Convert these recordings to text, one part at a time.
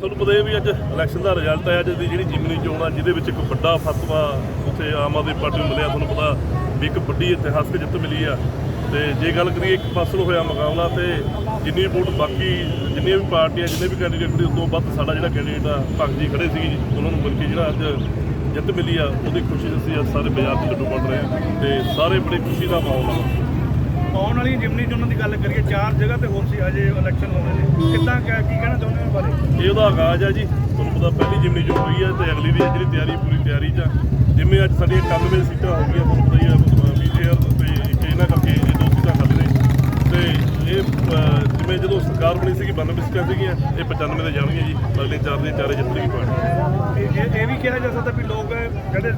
ਤੁਹਾਨੂੰ ਪਤਾ ਹੈ ਵੀ ਅੱਜ ਇਲੈਕਸ਼ਨ ਦਾ ਰਿਜ਼ਲਟ ਹੈ ਅੱਜ ਦੀ ਜਿਹੜੀ ਜਿਮਨੀ ਚੋਣ ਆ, ਜਿਹਦੇ ਵਿੱਚ ਇੱਕ ਵੱਡਾ ਫਤਵਾ ਉੱਥੇ ਆਮ ਆਦਮੀ ਪਾਰਟੀ ਨੂੰ ਮਿਲਿਆ, ਤੁਹਾਨੂੰ ਪਤਾ ਵੀ ਇੱਕ ਵੱਡੀ ਇਤਿਹਾਸਕ ਜਿੱਤ ਮਿਲੀ ਆ। ਤੇ ਜੇ ਗੱਲ ਕਰੀਏ ਇੱਕ ਫਸਲ ਹੋਇਆ ਮੁਕਾਬਲਾ, ਤੇ ਜਿੰਨੀ ਵੋਟ ਬਾਕੀ, ਜਿੰਨੀਆਂ ਵੀ ਪਾਰਟੀਆਂ, ਜਿੰਨੇ ਵੀ ਕੈਂਡੀਡੇਟ ਨੇ ਤੋਂ ਵੱਧ ਸਾਡਾ ਜਿਹੜਾ ਕੈਂਡੀਡੇਟ ਆ, ਭਗਤ ਜੀ ਖੜੇ ਸੀ ਉਹਨਾਂ ਨੂੰ ਮਿਲ ਕੇ ਜਿਹੜਾ ਅੱਜ ਜਿੱਤ ਮਿਲੀ ਆ, ਉਹਦੀ ਖੁਸ਼ੀ ਅਸੀਂ ਅੱਜ ਸਾਰੇ ਬਾਜ਼ਾਰ 'ਚ ਲੱਡੂ ਵੰਡ ਰਹੇ ਹਾਂ ਤੇ ਸਾਰੇ ਬੜੀ ਖੁਸ਼ੀ ਦਾ ਮਾਹੌਲ ਆ। ਆਉਣ ਵਾਲੀ ਜਿਮਨੀ ਚੋਣਾਂ ਦੀ ਗੱਲ ਕਰੀਏ, ਚਾਰ ਜਗ੍ਹਾ ਤੇ ਹੋਰ ਸੀ ਅਜੇ ਇਲੈਕਸ਼ਨ ਹੋਣੇ ਨੇ। ਕਿੱਦਾਂ ਕੀ ਇਹ ਉਹਦਾ ਆਗਾਜ਼ ਹੈ ਜੀ। ਤੁਹਾਨੂੰ ਪਤਾ ਪਹਿਲੀ ਜਿਮਨੀ ਜੋ ਹੋਈ ਹੈ ਤੇ ਅਗਲੀ ਦੀ ਹੈ ਜਿਹੜੀ ਤਿਆਰੀ ਪੂਰੀ ਤਿਆਰੀ 'ਚ ਆ। ਜਿਵੇਂ ਅੱਜ ਸਾਡੀਆਂ 91 ਸੀਟਾਂ ਹੋ ਗਈਆਂ ਤੁਹਾਨੂੰ ਪਤਾ ਹੀ ਹੈ ਵੀਜੇਆਰ ਤੇ ਇੱਕ ਇਹਨਾਂ ਕਰਕੇ ਇਹ ਦੋ ਸੀਟਾਂ ਖਾਲੀ ਨੇ ਤੇ ਇਹ ਜਿਵੇਂ ਜਦੋਂ ਸਰਕਾਰ ਬਣੀ ਸੀਗੀ 92 ਸੀਟਾਂ ਸੀਗੀਆਂ ਇਹ 95 ਤੇ ਜਾਣਗੀਆਂ ਜੀ ਅਗਲੇ ਚਾਰ ਦੇ ਚਾਰੇ ਜਿੱਤ ਲਈ ਪਾਰਟੀ ਇਹ ਇਹ- ਵੀ ਕਿਹਾ ਜਾ ਸਕਦਾ ਵੀ ਲੋਕ ਜਿਹੜੇ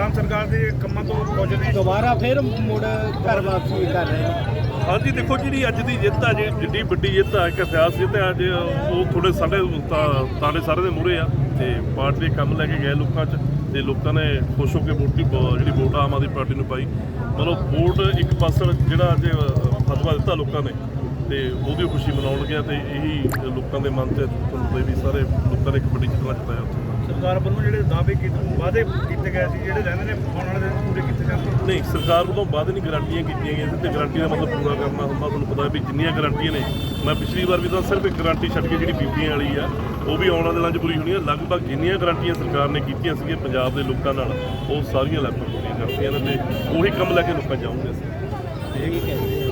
ਆਮ ਸਰਕਾਰ ਦੇ ਕੰਮਾਂ ਤੋਂ ਖੁਸ਼ ਦੁਬਾਰਾ ਫਿਰ ਮੁੜ ਘਰ ਵਾਪਸੀ ਕਰ ਰਹੇ ਨੇ। ਹਾਂਜੀ, ਦੇਖੋ ਜਿਹੜੀ ਅੱਜ ਦੀ ਜਿੱਤ ਆ ਜੀ ਜਿੱਡੀ ਵੱਡੀ ਜਿੱਤ ਆ, ਇੱਕ ਇਤਿਹਾਸ ਜਿੱਤ ਆ, ਅੱਜ ਉਹ ਥੋੜੇ ਸਾਡੇ ਤਾਂ- ਤਾਲੇ ਸਾਰੇ ਦੇ ਮੂਹਰੇ ਆ, ਤੇ ਪਾਰਟੀ ਕੰਮ ਲੈ ਕੇ ਗਏ ਲੋਕਾਂ 'ਚ, ਤੇ ਲੋਕਾਂ ਨੇ ਖੁਸ਼ ਹੋ ਕੇ ਵੋਟ ਜਿਹੜੀ ਵੋਟ ਆਮ ਆਦਮੀ ਪਾਰਟੀ ਨੂੰ ਪਾਈ। ਮਤਲਬ ਵੋਟ ਇੱਕ ਪਾਸੜ ਜਿਹੜਾ ਅੱਜ ਫਤਵਾ ਦਿੱਤਾ ਲੋਕਾਂ ਨੇ, ਤੇ ਉਹਦੀ ਖੁਸ਼ੀ ਮਨਾਉਣ ਗਿਆ ਤੇ ਇਹੀ ਲੋਕਾਂ ਦੇ ਮਨ 'ਚ ਤੁਹਾਨੂੰ ਵੀ ਸਾਰੇ ਲੋਕਾਂ ਨੇ ਇੱਕ ਵੱਡੀ ਜਿੱਤ ਨਾਲ ਜਿਤਾਇਆ ਸਰਕਾਰ ਵੱਲੋਂ ਜਿਹੜੇ ਦਾਅਵੇ ਕੀਤੇ ਵਾਅਦੇ ਕੀਤੇ ਗਏ ਸੀ, ਜਿਹੜੇ ਰਹਿੰਦੇ ਨੇ, ਆਉਣ ਵਾਲੇ ਦਿਨ ਪੂਰੇ ਨਹੀਂ, ਸਰਕਾਰ ਵੱਲੋਂ ਬਾਅਦ ਨਹੀਂ ਗਾਰੰਟੀਆਂ ਕੀਤੀਆਂ ਗਈਆਂ ਸੀ ਤੇ ਗਾਰੰਟੀ ਦਾ ਮਤਲਬ ਪੂਰਾ ਕਰਨਾ ਹੁੰਦਾ। ਤੁਹਾਨੂੰ ਪਤਾ ਵੀ ਜਿੰਨੀਆਂ ਗਾਰੰਟੀਆਂ ਨੇ, ਮੈਂ ਪਿਛਲੀ ਵਾਰ ਵੀ ਤਾਂ ਸਿਰਫ ਇੱਕ ਗਾਰੰਟੀ ਛੱਡ ਕੇ ਜਿਹੜੀ ਬੀਬੀਆਂ ਵਾਲੀ ਆ, ਉਹ ਵੀ ਆਉਣ ਵਾਲੇ ਦਿਨਾਂ 'ਚ ਪੂਰੀ ਹੋਣੀ ਆ। ਲਗਭਗ ਜਿੰਨੀਆਂ ਗਾਰੰਟੀਆਂ ਸਰਕਾਰ ਨੇ ਕੀਤੀਆਂ ਸੀਗੀਆਂ ਪੰਜਾਬ ਦੇ ਲੋਕਾਂ ਨਾਲ, ਉਹ ਸਾਰੀਆਂ ਲਗਭਗ ਪੂਰੀਆਂ ਕਰਤੀਆਂ ਨੇ ਤੇ ਉਹੀ ਕੰਮ ਲੈ ਕੇ ਲੋਕਾਂ ਜਾਉਂਗੇ ਅਸੀਂ ਠੀਕ ਹੈ